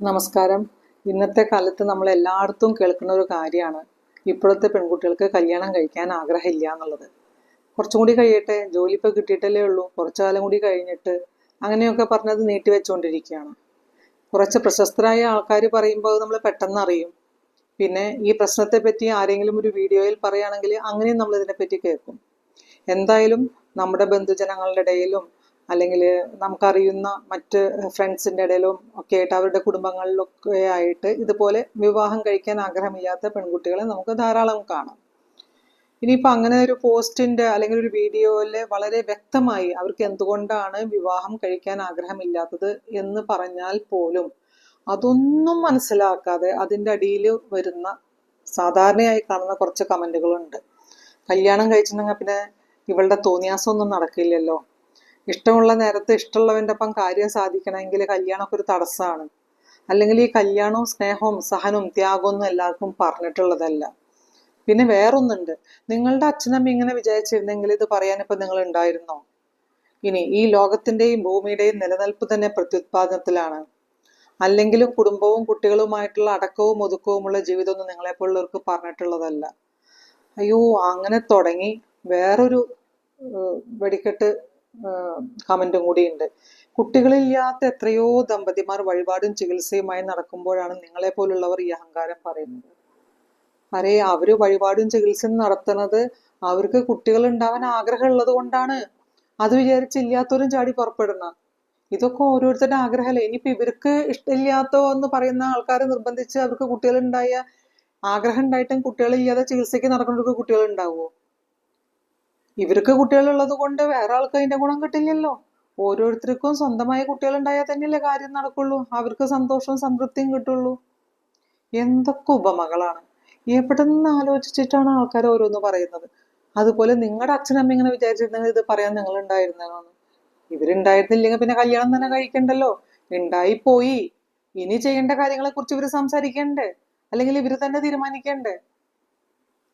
നമസ്കാരം. ഇന്നത്തെ കാലത്ത് നമ്മൾ എല്ലായിടത്തും കേൾക്കുന്ന ഒരു കാര്യമാണ് ഇപ്പോഴത്തെ പെൺകുട്ടികൾക്ക് കല്യാണം കഴിക്കാൻ ആഗ്രഹമില്ല എന്നുള്ളത്. കുറച്ചും കൂടി കഴിയട്ടെ ജോലി ഇപ്പോൾ കിട്ടിയിട്ടല്ലേ ഉള്ളൂ കുറച്ചു കാലം കൂടി കഴിഞ്ഞിട്ട് അങ്ങനെയൊക്കെ പറഞ്ഞത് നീട്ടിവെച്ചുകൊണ്ടിരിക്കുകയാണ് കുറച്ച് പ്രശസ്തരായ ആൾക്കാർ പറയുമ്പോൾ നമ്മൾ പെട്ടെന്ന് അറിയും. പിന്നെ ഈ പ്രശ്നത്തെ പറ്റി ആരെങ്കിലും ഒരു വീഡിയോയിൽ പറയുകയാണെങ്കിൽ അങ്ങനെയും നമ്മൾ ഇതിനെപ്പറ്റി കേൾക്കും. എന്തായാലും നമ്മുടെ ബന്ധുജനങ്ങളുടെ ഇടയിലും അല്ലെങ്കിൽ നമുക്കറിയുന്ന മറ്റ് ഫ്രണ്ട്സിന്റെ ഇടയിലും ഒക്കെ ആയിട്ട് അവരുടെ കുടുംബങ്ങളിലൊക്കെ ആയിട്ട് ഇതുപോലെ വിവാഹം കഴിക്കാൻ ആഗ്രഹമില്ലാത്ത പെൺകുട്ടികളെ നമുക്ക് ധാരാളം കാണാം. ഇനിയിപ്പോൾ അങ്ങനെ ഒരു പോസ്റ്റിന്റെ അല്ലെങ്കിൽ ഒരു വീഡിയോയിൽ വളരെ വ്യക്തമായി അവർക്ക് എന്തുകൊണ്ടാണ് വിവാഹം കഴിക്കാൻ ആഗ്രഹമില്ലാത്തത് എന്ന് പറഞ്ഞാൽ പോലും അതൊന്നും മനസ്സിലാക്കാതെ അതിന്റെ അടിയിൽ വരുന്ന സാധാരണയായി കാണുന്ന കുറച്ച് കമന്റുകളുണ്ട് കല്യാണം കഴിച്ചിട്ടുണ്ടെങ്കിൽ പിന്നെ ഇവളുടെ തോന്നിയാസമൊന്നും നടക്കില്ലല്ലോ. ഇഷ്ടമുള്ള നേരത്ത് ഇഷ്ടമുള്ളവന്റെ ഒപ്പം കാര്യം സാധിക്കണമെങ്കിൽ കല്യാണമൊക്കെ ഒരു തടസ്സമാണ്. അല്ലെങ്കിൽ ഈ കല്യാണവും സ്നേഹവും സഹനവും ത്യാഗമൊന്നും എല്ലാവർക്കും പറഞ്ഞിട്ടുള്ളതല്ല. പിന്നെ വേറൊന്നുണ്ട്. നിങ്ങളുടെ അച്ഛനമ്മ ഇങ്ങനെ വിചാരിച്ചിരുന്നെങ്കിൽ ഇത് പറയാനിപ്പോൾ നിങ്ങൾ ഉണ്ടായിരുന്നോ? ഇനി ഈ ലോകത്തിന്റെയും ഭൂമിയുടെയും നിലനിൽപ്പ് തന്നെ പ്രത്യുത്പാദനത്തിലാണ്. അല്ലെങ്കിലും കുടുംബവും കുട്ടികളുമായിട്ടുള്ള അടക്കവും ഒതുക്കവുമുള്ള ജീവിതമൊന്നും നിങ്ങളെപ്പോലുള്ളവർക്ക് പറഞ്ഞിട്ടുള്ളതല്ല. അയ്യോ അങ്ങനെ തുടങ്ങി വേറൊരു വെടിക്കെട്ട് കമന്റും കൂടിയുണ്ട് കുട്ടികളില്ലാത്ത എത്രയോ ദമ്പതിമാർ വഴിപാടും ചികിത്സയുമായി നടക്കുമ്പോഴാണ് നിങ്ങളെ പോലുള്ളവർ ഈ അഹങ്കാരം പറയുന്നത്. അരേ അവർ വഴിപാടും ചികിത്സയും നടത്തുന്നത് അവർക്ക് കുട്ടികൾ ഉണ്ടാവാൻ ആഗ്രഹമുള്ളത് കൊണ്ടാണ്. അത് വിചാരിച്ചില്ലാത്തവരും ചാടി പുറപ്പെടുന്ന. ഇതൊക്കെ ഓരോരുത്തരുടെ ആഗ്രഹമല്ലേ? ഇനിയിപ്പോ ഇവർക്ക് ഇഷ്ടമില്ലാത്തോ എന്ന് പറയുന്ന ആൾക്കാരെ നിർബന്ധിച്ച് അവർക്ക് കുട്ടികളുണ്ടായ ആഗ്രഹം ഉണ്ടായിട്ടും കുട്ടികളില്ലാതെ ചികിത്സയ്ക്ക് നടക്കുന്നവർക്ക് കുട്ടികൾ ഉണ്ടാവുമോ ഇവർക്ക് കുട്ടികളുള്ളത് കൊണ്ട് വേറെ ആൾക്ക് അതിന്റെ ഗുണം കിട്ടില്ലല്ലോ. ഓരോരുത്തർക്കും സ്വന്തമായ കുട്ടികൾ ഉണ്ടായാൽ തന്നെയല്ലേ കാര്യം നടക്കുള്ളൂ. അവർക്ക് സന്തോഷവും സംതൃപ്തിയും കിട്ടുള്ളൂ. എന്തൊക്കെ ഉപമകളാണ്. എവിടെ നിന്ന് ആലോചിച്ചിട്ടാണ് ആൾക്കാർ ഓരോന്ന് പറയുന്നത്? അതുപോലെ നിങ്ങളുടെ അച്ഛനമ്മ ഇങ്ങനെ വിചാരിച്ചിരുന്നെങ്കിൽ ഇത് പറയാൻ നിങ്ങൾ ഉണ്ടായിരുന്നോന്ന് ഇവരുണ്ടായിരുന്നില്ലെങ്കിൽ പിന്നെ കല്യാണം തന്നെ കഴിക്കണ്ടല്ലോ. ഉണ്ടായി പോയി ഇനി ചെയ്യേണ്ട കാര്യങ്ങളെ കുറിച്ച് ഇവർ സംസാരിക്കണ്ടേ? അല്ലെങ്കിൽ ഇവർ തന്നെ തീരുമാനിക്കണ്ടേ?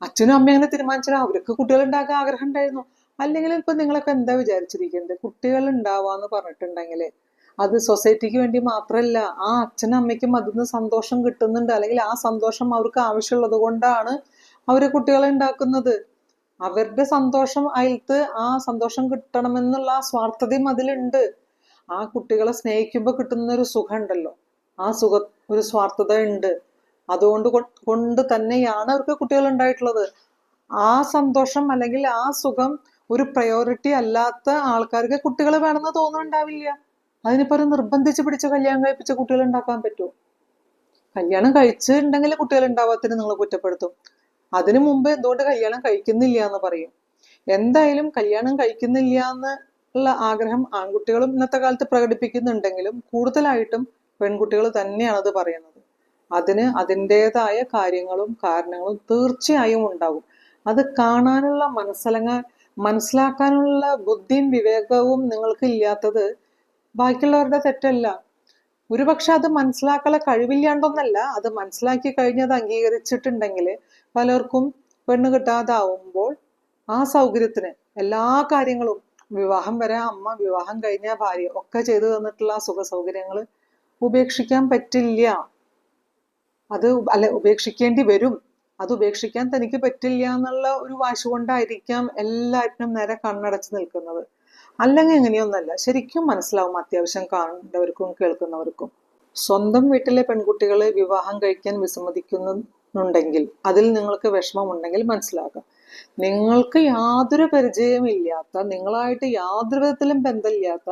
അച്ഛനും അമ്മയും അങ്ങനെ തീരുമാനിച്ചാൽ അവർക്ക് കുട്ടികൾ ഉണ്ടാക്കാൻ ആഗ്രഹം ഉണ്ടായിരുന്നു. അല്ലെങ്കിൽ ഇപ്പൊ നിങ്ങളൊക്കെ എന്താ വിചാരിച്ചിരിക്കുന്നത്? കുട്ടികൾ ഉണ്ടാവാന്ന് പറഞ്ഞിട്ടുണ്ടെങ്കിൽ അത് സൊസൈറ്റിക്ക് വേണ്ടി മാത്രമല്ല ആ അച്ഛനും അമ്മയ്ക്കും അതിൽ നിന്ന് സന്തോഷം കിട്ടുന്നുണ്ട്. അല്ലെങ്കിൽ ആ സന്തോഷം അവർക്ക് ആവശ്യമുള്ളത് കൊണ്ടാണ് അവർ കുട്ടികളെ ഉണ്ടാക്കുന്നത്. അവരുടെ സന്തോഷം അയൽത്ത് ആ സന്തോഷം കിട്ടണമെന്നുള്ള ആ സ്വാർത്ഥതയും അതിലുണ്ട്. ആ കുട്ടികളെ സ്നേഹിക്കുമ്പോൾ കിട്ടുന്ന ഒരു സുഖം ഉണ്ടല്ലോ. ആ സുഖ ഒരു സ്വാർത്ഥത ഉണ്ട്. അതുകൊണ്ട് കൊണ്ട് തന്നെയാണ് അവർക്ക് കുട്ടികൾ ഉണ്ടായിട്ടുള്ളത് ആ സന്തോഷം അല്ലെങ്കിൽ ആ സുഖം ഒരു പ്രയോറിറ്റി അല്ലാത്ത ആൾക്കാർക്ക് കുട്ടികൾ വേണമെന്ന് തോന്നുന്നുണ്ടാവില്ല. അതിനിപ്പോ നിർബന്ധിച്ച് പിടിച്ച് കല്യാണം കഴിപ്പിച്ച് കുട്ടികൾ ഉണ്ടാക്കാൻ പറ്റുമോ? കല്യാണം കഴിച്ചിട്ടുണ്ടെങ്കിൽ കുട്ടികൾ ഉണ്ടാവാത്തിന് നിങ്ങൾ കുറ്റപ്പെടുത്തും. അതിനു മുമ്പ് എന്തുകൊണ്ട് കല്യാണം കഴിക്കുന്നില്ല എന്ന് പറയും. എന്തായാലും കല്യാണം കഴിക്കുന്നില്ല എന്നുള്ള ആഗ്രഹം ആൺകുട്ടികളും ഇന്നത്തെ കാലത്ത് പ്രകടിപ്പിക്കുന്നുണ്ടെങ്കിലും കൂടുതലായിട്ടും പെൺകുട്ടികൾ തന്നെയാണ് അത് പറയുന്നത്. അതിന് അതിന്റെതായ കാര്യങ്ങളും കാരണങ്ങളും തീർച്ചയായും ഉണ്ടാകും അത് കാണാനുള്ള മനസ്സലങ്ങ മനസ്സിലാക്കാനുള്ള ബുദ്ധിയും വിവേകവും നിങ്ങൾക്ക് ഇല്ലാത്തത് ബാക്കിയുള്ളവരുടെ തെറ്റല്ല. ഒരുപക്ഷെ അത് മനസ്സിലാക്കാനുള്ള കഴിവില്ലാണ്ടൊന്നല്ല അത് മനസ്സിലാക്കി കഴിഞ്ഞത് അംഗീകരിച്ചിട്ടുണ്ടെങ്കിൽ പലർക്കും പെണ്ണ് കിട്ടാതാവുമ്പോൾ ആ സൗകര്യത്തിന് എല്ലാ കാര്യങ്ങളും വിവാഹം വരെ അമ്മ വിവാഹം കഴിഞ്ഞ ഭാര്യ ഒക്കെ ചെയ്തു തന്നിട്ടുള്ള സുഖ സൗകര്യങ്ങൾ ഉപേക്ഷിക്കാൻ പറ്റില്ല. അത് അല്ല ഉപേക്ഷിക്കേണ്ടി വരും. അത് ഉപേക്ഷിക്കാൻ തനിക്ക് പറ്റില്ല എന്നുള്ള ഒരു വാശി കൊണ്ടായിരിക്കാം എല്ലാറ്റിനും നേരെ കണ്ണടച്ച് നിൽക്കുന്നത്. അല്ലെങ്കിൽ ഇങ്ങനെയൊന്നല്ല ശരിക്കും മനസ്സിലാവും അത്യാവശ്യം കാണുന്നവർക്കും കേൾക്കുന്നവർക്കും. സ്വന്തം വീട്ടിലെ പെൺകുട്ടികളെ വിവാഹം കഴിക്കാൻ വിസമ്മതിക്കുന്നുണ്ടെങ്കിൽ അതിൽ നിങ്ങൾക്ക് വിഷമമുണ്ടെങ്കിൽ മനസ്സിലാക്കാം. നിങ്ങൾക്ക് യാതൊരു പരിചയമില്ലാത്ത നിങ്ങളായിട്ട് യാതൊരു വിധത്തിലും ബന്ധമില്ലാത്ത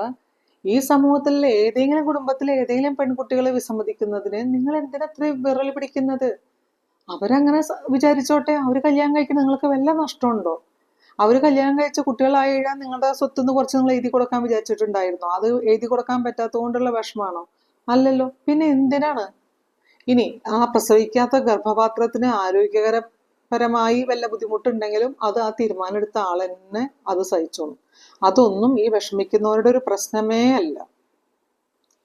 ഈ സമൂഹത്തിലെ ഏതെങ്കിലും കുടുംബത്തിലെ ഏതെങ്കിലും പെൺകുട്ടികളെ വിസമ്മതിക്കുന്നതിന് നിങ്ങൾ എന്തിനാ അത്രയും വിറൽ പിടിക്കുന്നത്? അവരങ്ങനെ വിചാരിച്ചോട്ടെ അവർ കല്യാണം കഴിക്കുന്ന നിങ്ങൾക്ക് വല്ല നഷ്ടമുണ്ടോ? അവർ കല്യാണം കഴിച്ച കുട്ടികളായി എഴുതാൻ നിങ്ങളുടെ സ്വത്തുനിന്ന് കുറച്ച് നിങ്ങൾ എഴുതി കൊടുക്കാൻ വിചാരിച്ചിട്ടുണ്ടായിരുന്നോ? അത് എഴുതി കൊടുക്കാൻ പറ്റാത്തത് കൊണ്ടുള്ള വിഷമാണോ? അല്ലല്ലോ. പിന്നെ എന്തിനാണ്? ഇനി ആ പ്രസവിക്കാത്ത ഗർഭപാത്രത്തിന് ആരോഗ്യകരപരമായി വല്ല ബുദ്ധിമുട്ടുണ്ടെങ്കിലും അത് ആ തീരുമാനം എടുത്ത ആൾ തന്നെ അത് സഹിച്ചോളും. അതൊന്നും ഈ വിഷമിക്കുന്നവരുടെ ഒരു പ്രശ്നമേ അല്ല.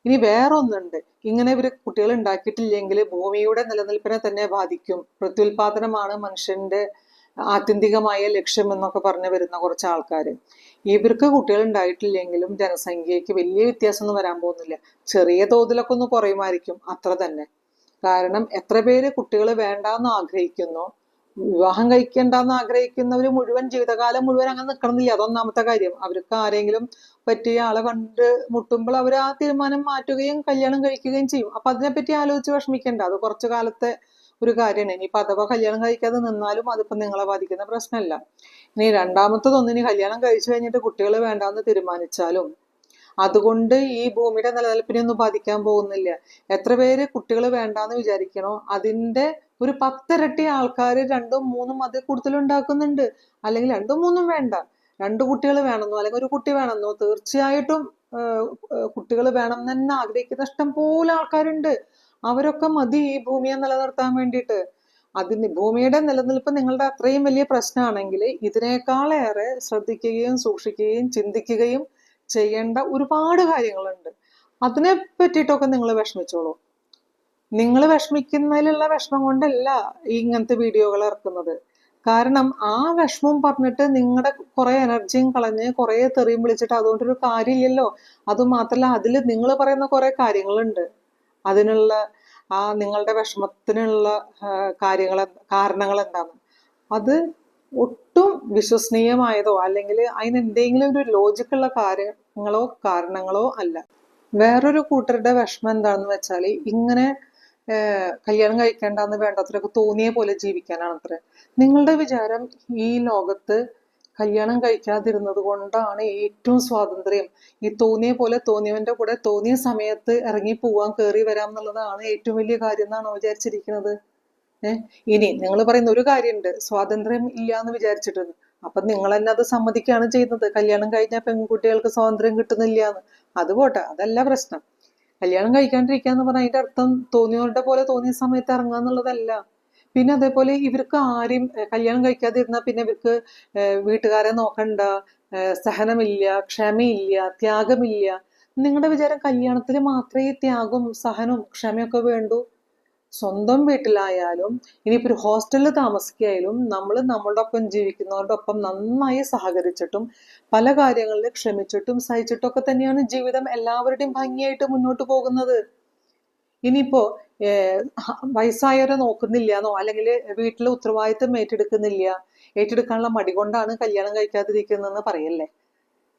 ഇനി വേറെ ഒന്നുണ്ട് ഇങ്ങനെ ഇവർ കുട്ടികൾ ഉണ്ടാക്കിയിട്ടില്ലെങ്കിൽ ഭൂമിയുടെ നിലനിൽപ്പിനെ തന്നെ ബാധിക്കും. പ്രത്യുൽപാദനമാണ് മനുഷ്യന്റെ ആത്യന്തികമായ ലക്ഷ്യം എന്നൊക്കെ പറഞ്ഞു വരുന്ന കുറച്ച് ആൾക്കാർ ഇവർക്ക് കുട്ടികൾ ഉണ്ടായിട്ടില്ലെങ്കിലും ജനസംഖ്യയ്ക്ക് വലിയ വ്യത്യാസമൊന്നും വരാൻ പോകുന്നില്ല. ചെറിയ തോതിലൊക്കെ ഒന്ന് കുറയുമായിരിക്കും. അത്ര തന്നെ. കാരണം എത്ര പേര് കുട്ടികൾ വേണ്ടാന്ന് ആഗ്രഹിക്കുന്നു വിവാഹം കഴിക്കണ്ടെന്ന് ആഗ്രഹിക്കുന്നവർ മുഴുവൻ ജീവിതകാലം മുഴുവൻ അങ്ങനെ നിൽക്കണമെന്നില്ല അതൊന്നാമത്തെ കാര്യം. അവർക്ക് ആരെങ്കിലും പറ്റിയ ആളെ കണ്ട് മുട്ടുമ്പോൾ അവർ ആ തീരുമാനം മാറ്റുകയും കല്യാണം കഴിക്കുകയും ചെയ്യും. അപ്പൊ അതിനെപ്പറ്റി ആലോചിച്ച് വിഷമിക്കേണ്ട. അത് കുറച്ചു കാലത്തെ ഒരു കാര്യമാണ്. ഇനിയിപ്പോ അഥവാ കല്യാണം കഴിക്കാതെ നിന്നാലും അതിപ്പോ നിങ്ങളെ ബാധിക്കുന്ന പ്രശ്നമല്ല. ഇനി രണ്ടാമത്തതൊന്നും ഇനി കല്യാണം കഴിച്ചു കഴിഞ്ഞിട്ട് കുട്ടികൾ വേണ്ടാന്ന് തീരുമാനിച്ചാലും അതുകൊണ്ട് ഈ ഭൂമിയുടെ നിലനിൽപ്പിനെ ഒന്നും ബാധിക്കാൻ പോകുന്നില്ല. എത്ര പേര് കുട്ടികൾ വേണ്ടാന്ന് വിചാരിക്കണോ അതിന്റെ ഒരു പത്തിരട്ടി ആൾക്കാർ രണ്ടും മൂന്നും അതിൽ കൂടുതൽ ഉണ്ടാക്കുന്നുണ്ട്. അല്ലെങ്കിൽ രണ്ടും മൂന്നും വേണ്ട. രണ്ട് കുട്ടികൾ വേണമെന്നോ അല്ലെങ്കിൽ ഒരു കുട്ടി വേണമെന്നോ തീർച്ചയായിട്ടും കുട്ടികൾ വേണം തന്നെ ആഗ്രഹിക്കുന്ന ഇഷ്ടം പോലെ ആൾക്കാരുണ്ട്. അവരൊക്കെ മതി ഈ ഭൂമിയെ നിലനിർത്താൻ വേണ്ടിയിട്ട്. അതിന് ഭൂമിയുടെ നിലനിൽപ്പ് നിങ്ങളുടെ അത്രയും വലിയ പ്രശ്നമാണെങ്കിൽ ഇതിനേക്കാളേറെ ശ്രദ്ധിക്കുകയും സൂക്ഷിക്കുകയും ചിന്തിക്കുകയും ചെയ്യേണ്ട ഒരുപാട് കാര്യങ്ങളുണ്ട്. അതിനെ പറ്റിയിട്ടൊക്കെ നിങ്ങൾ വിഷമിച്ചോളൂ. നിങ്ങൾ വിഷമിക്കുന്നതിലുള്ള വിഷമം കൊണ്ടല്ല ഈ ഇങ്ങനത്തെ വീഡിയോകൾ ഇറക്കുന്നത്. കാരണം ആ വിഷമം പറഞ്ഞിട്ട് നിങ്ങളുടെ കുറെ എനർജിയും കളഞ്ഞ് കുറെ തെറിയും വിളിച്ചിട്ട് അതുകൊണ്ടൊരു കാര്യമില്ലല്ലോ. അതുമാത്രല്ല അതിൽ നിങ്ങൾ പറയുന്ന കുറെ കാര്യങ്ങളുണ്ട്. അതിനുള്ള ആ നിങ്ങളുടെ വിഷമത്തിനുള്ള കാര്യങ്ങൾ കാരണങ്ങൾ എന്താണ് അത് ഒട്ടും വിശ്വസനീയമായതോ അല്ലെങ്കിൽ അതിന് എന്തെങ്കിലും ഒരു ലോജിക്കുള്ള കാര്യങ്ങളോ കാരണങ്ങളോ അല്ല. വേറൊരു കൂട്ടരുടെ വിഷമം എന്താണെന്ന് വെച്ചാൽ ഇങ്ങനെ കല്യാണം കഴിക്കേണ്ടെന്ന് വേണ്ടത്രയൊക്കെ തോന്നിയ പോലെ ജീവിക്കാനാണ് അത്ര നിങ്ങളുടെ വിചാരം ഈ ലോകത്ത് കല്യാണം കഴിക്കാതിരുന്നത് കൊണ്ടാണ് ഏറ്റവും സ്വാതന്ത്ര്യം. ഈ തോന്നിയ പോലെ തോന്നിയവന്റെ കൂടെ തോന്നിയ സമയത്ത് ഇറങ്ങി പോവാൻ കയറി വരാം എന്നുള്ളതാണ് ഏറ്റവും വലിയ കാര്യം എന്നാണോ വിചാരിച്ചിരിക്കുന്നത്? ഏഹ് ഇനി നിങ്ങൾ പറയുന്ന ഒരു കാര്യമുണ്ട് സ്വാതന്ത്ര്യം ഇല്ല എന്ന് വിചാരിച്ചിട്ടുണ്ട് അപ്പൊ നിങ്ങൾ തന്നെ അത് സമ്മതിക്കുകയാണ് ചെയ്യുന്നത്. കല്യാണം കഴിഞ്ഞാൽ പെൺകുട്ടികൾക്ക് സ്വാതന്ത്ര്യം കിട്ടുന്നില്ല എന്ന്. അത് പോട്ടെ അതല്ല പ്രശ്നം. കല്യാണം കഴിക്കാണ്ടിരിക്കാന്ന് പറഞ്ഞാൽ അതിന്റെ അർത്ഥം തോന്നിയവരുടെ പോലെ തോന്നിയ സമയത്ത് ഇറങ്ങാന്നുള്ളതല്ല. പിന്നെ അതേപോലെ ഇവർക്ക് ആരും കല്യാണം കഴിക്കാതിരുന്നാൽ പിന്നെ ഇവർക്ക് വീട്ടുകാരെ നോക്കണ്ട സഹനമില്ല ക്ഷമയില്ല ത്യാഗമില്ല. നിങ്ങളുടെ വിചാരം കല്യാണത്തിൽ മാത്രമേ ത്യാഗവും സഹനവും ക്ഷമയൊക്കെ വേണ്ടൂ? സ്വന്തം വീട്ടിലായാലും ഇനിയിപ്പോൾ ഒരു ഹോസ്റ്റലിൽ താമസിക്കായാലും നമ്മൾ നമ്മളുടെ ഒപ്പം ജീവിക്കുന്നവരുടെ ഒപ്പം നന്നായി സഹകരിച്ചിട്ടും പല കാര്യങ്ങളിൽ ക്ഷമിച്ചിട്ടും സഹിച്ചിട്ടും ഒക്കെ തന്നെയാണ് ജീവിതം എല്ലാവരുടെയും ഭംഗിയായിട്ട് മുന്നോട്ട് പോകുന്നത്. ഇനിയിപ്പോ വയസ്സായവരെ നോക്കുന്നില്ല എന്നോ അല്ലെങ്കിൽ വീട്ടിലെ ഉത്തരവാദിത്തം ഏറ്റെടുക്കുന്നില്ല ഏറ്റെടുക്കാനുള്ള മടി കൊണ്ടാണ് കല്യാണം കഴിക്കാതിരിക്കുന്നതെന്ന് പറയല്ലേ?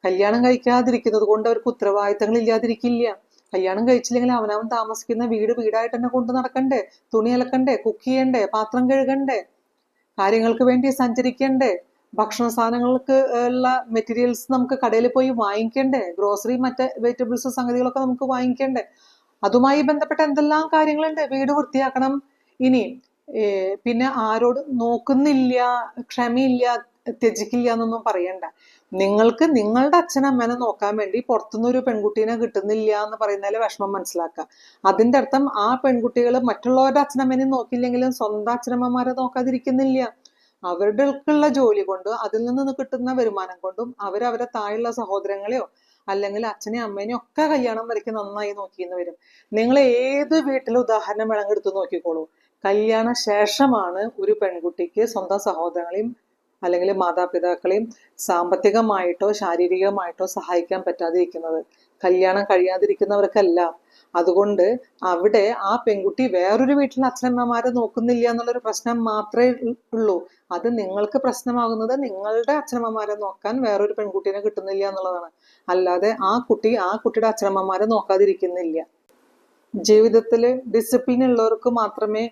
കല്യാണം കഴിക്കാതിരിക്കുന്നത് കൊണ്ട് അവർക്ക് ഉത്തരവാദിത്തങ്ങൾ ഇല്ലാതിരിക്കില്ല കല്യാണം കഴിച്ചില്ലെങ്കിൽ അവനവൻ താമസിക്കുന്ന വീട് വീടായിട്ട് തന്നെ കൊണ്ടു നടക്കണ്ടേ? തുണി അലക്കണ്ടേ? കുക്ക് ചെയ്യണ്ടേ? പാത്രം കഴുകണ്ടേ? കാര്യങ്ങൾക്ക് വേണ്ടി സഞ്ചരിക്കണ്ടേ? ഭക്ഷണ സാധനങ്ങൾക്ക് ഉള്ള മെറ്റീരിയൽസ് നമുക്ക് കടയിൽ പോയി വാങ്ങിക്കണ്ടേ? ഗ്രോസറി മറ്റേ വെജിറ്റബിൾസ് സംഗതികളൊക്കെ നമുക്ക് വാങ്ങിക്കണ്ടേ? അതുമായി ബന്ധപ്പെട്ട എന്തെല്ലാം കാര്യങ്ങളുണ്ട്? വീട് വൃത്തിയാക്കണം ഇനി. പിന്നെ ആരോട് നോക്കുന്നില്ല ക്ഷമയില്ല ത്യജിക്കില്ല എന്നൊന്നും പറയണ്ട. നിങ്ങൾക്ക് നിങ്ങളുടെ അച്ഛനമ്മനെ നോക്കാൻ വേണ്ടി പുറത്തുനിന്ന് ഒരു പെൺകുട്ടീനെ കിട്ടുന്നില്ല എന്ന് പറയുന്നതിൽ വിഷമം മനസ്സിലാക്കുക. അതിന്റെ അർത്ഥം ആ പെൺകുട്ടികൾ മറ്റുള്ളവരുടെ അച്ഛനമ്മനെ നോക്കില്ലെങ്കിലും സ്വന്തം അച്ഛനമ്മമാരെ നോക്കാതിരിക്കുന്നില്ല. അവരുടെ ഉള്ള ജോലി കൊണ്ട് അതിൽ നിന്ന് കിട്ടുന്ന വരുമാനം കൊണ്ടും അവരവരെ താഴെയുള്ള സഹോദരങ്ങളെയോ അല്ലെങ്കിൽ അച്ഛനെയും അമ്മേനെയും ഒക്കെ കല്യാണം വരയ്ക്ക് നന്നായി നോക്കിയെന്ന് വരും. നിങ്ങൾ ഏത് വീട്ടിൽ ഉദാഹരണം വേണമെങ്കിൽ എടുത്ത് നോക്കിക്കോളൂ. കല്യാണ ശേഷമാണ് ഒരു പെൺകുട്ടിക്ക് സ്വന്തം സഹോദരങ്ങളെയും അല്ലെങ്കിൽ മാതാപിതാക്കളെയും സാമ്പത്തികമായിട്ടോ ശാരീരികമായിട്ടോ സഹായിക്കാൻ പറ്റാതിരിക്കുന്നത്. കല്യാണം കഴിയാതിരിക്കുന്നവർക്കല്ല. അതുകൊണ്ട് അവിടെ ആ പെൺകുട്ടി വേറൊരു വീട്ടിൽ അച്ഛനമ്മമാരെ നോക്കുന്നില്ല എന്നുള്ളൊരു പ്രശ്നം മാത്രമേ ഉള്ളൂ. അത് നിങ്ങൾക്ക് പ്രശ്നമാകുന്നത് നിങ്ങളുടെ അച്ഛനമ്മമാരെ നോക്കാൻ വേറൊരു പെൺകുട്ടീനെ കിട്ടുന്നില്ല എന്നുള്ളതാണ്. അല്ലാതെ ആ കുട്ടി ആ കുട്ടിയുടെ അച്ഛനമ്മമാരെ നോക്കാതിരിക്കുന്നില്ല. ജീവിതത്തിൽ ഡിസിപ്ലിൻ ഉള്ളവർക്ക് മാത്രമേ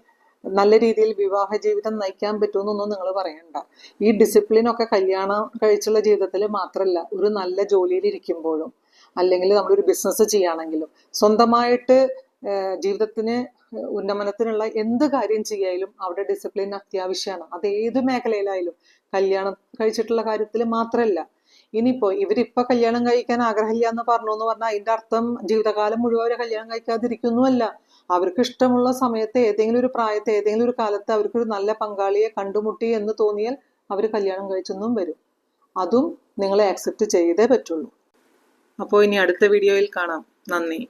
നല്ല രീതിയിൽ വിവാഹ ജീവിതം നയിക്കാൻ പറ്റുമെന്നൊന്നും നിങ്ങൾ പറയണ്ട. ഈ ഡിസിപ്ലിൻ ഒക്കെ കല്യാണം കഴിച്ചുള്ള ജീവിതത്തിൽ മാത്രമല്ല ഒരു നല്ല ജോലിയിൽ ഇരിക്കുമ്പോഴും അല്ലെങ്കിൽ നമ്മളൊരു ബിസിനസ് ചെയ്യുകയാണെങ്കിലും സ്വന്തമായിട്ട് ജീവിതത്തിന് ഉന്നമനത്തിനുള്ള എന്ത് കാര്യം ചെയ്യായാലും അവിടെ ഡിസിപ്ലിൻ അത്യാവശ്യമാണ്. അത് ഏത് മേഖലയിലായാലും കല്യാണം കഴിച്ചിട്ടുള്ള കാര്യത്തിൽ മാത്രമല്ല ഇനിയിപ്പോ ഇവരിപ്പൊ കല്യാണം കഴിക്കാൻ ആഗ്രഹമില്ല എന്ന് പറഞ്ഞു എന്ന് പറഞ്ഞാൽ അതിന്റെ അർത്ഥം ജീവിതകാലം മുഴുവൻ കല്യാണം കഴിക്കാതിരിക്കുന്നുമല്ല അവർക്ക് ഇഷ്ടമുള്ള സമയത്ത് ഏതെങ്കിലും ഒരു പ്രായത്തെ ഏതെങ്കിലും ഒരു കാലത്ത് അവർക്കൊരു നല്ല പങ്കാളിയെ കണ്ടുമുട്ടി എന്ന് തോന്നിയാൽ അവർ കല്യാണം കഴിച്ചെന്നും വരും. അതും നിങ്ങളെ ആക്സെപ്റ്റ് ചെയ്തേ പറ്റുള്ളൂ. അപ്പോൾ ഇനി അടുത്ത വീഡിയോയിൽ കാണാം. നന്ദി.